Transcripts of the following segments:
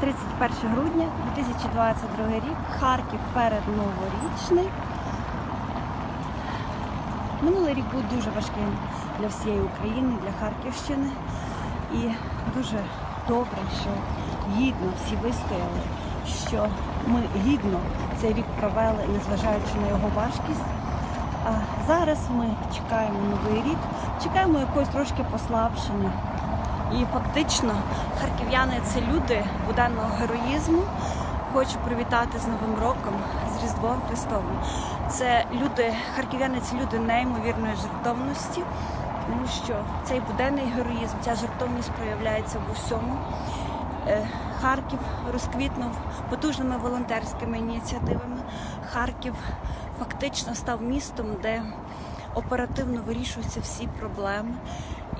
31 грудня 2022 рік. Харків перед новорічний. Минулий рік був дуже важким для всієї України, для Харківщини. І дуже добре, що гідно всі вистояли, що ми гідно цей рік провели, незважаючи на його важкість. А зараз ми чекаємо новий рік, чекаємо якогось трошки послабшення. І фактично харків'яни це люди буденного героїзму. Хочу привітати з Новим роком, з Різдвом Христовим. Це люди, харків'яни це люди неймовірної жертовності, тому що цей буденний героїзм, ця жертовність проявляється в усьому. Е, Харків розквітнув потужними волонтерськими ініціативами. Харків фактично став містом, де оперативно вирішуються всі проблеми.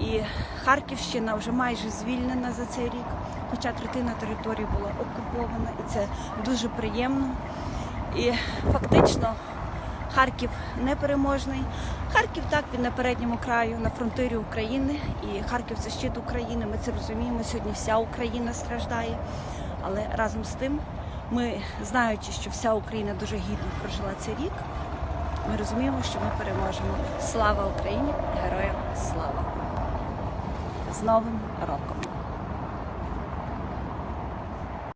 І Харківщина вже майже звільнена за цей рік, хоча третина території була окупована, і це дуже приємно. І фактично Харків непереможний. Харків так він на передньому краю, на фронтирі України. І Харків це щит України. Ми це розуміємо. Сьогодні вся Україна страждає. Але разом з тим, ми знаючи, що вся Україна дуже гідно прожила цей рік, ми розуміємо, що ми переможемо. Слава Україні! Героям слава! З Новим роком!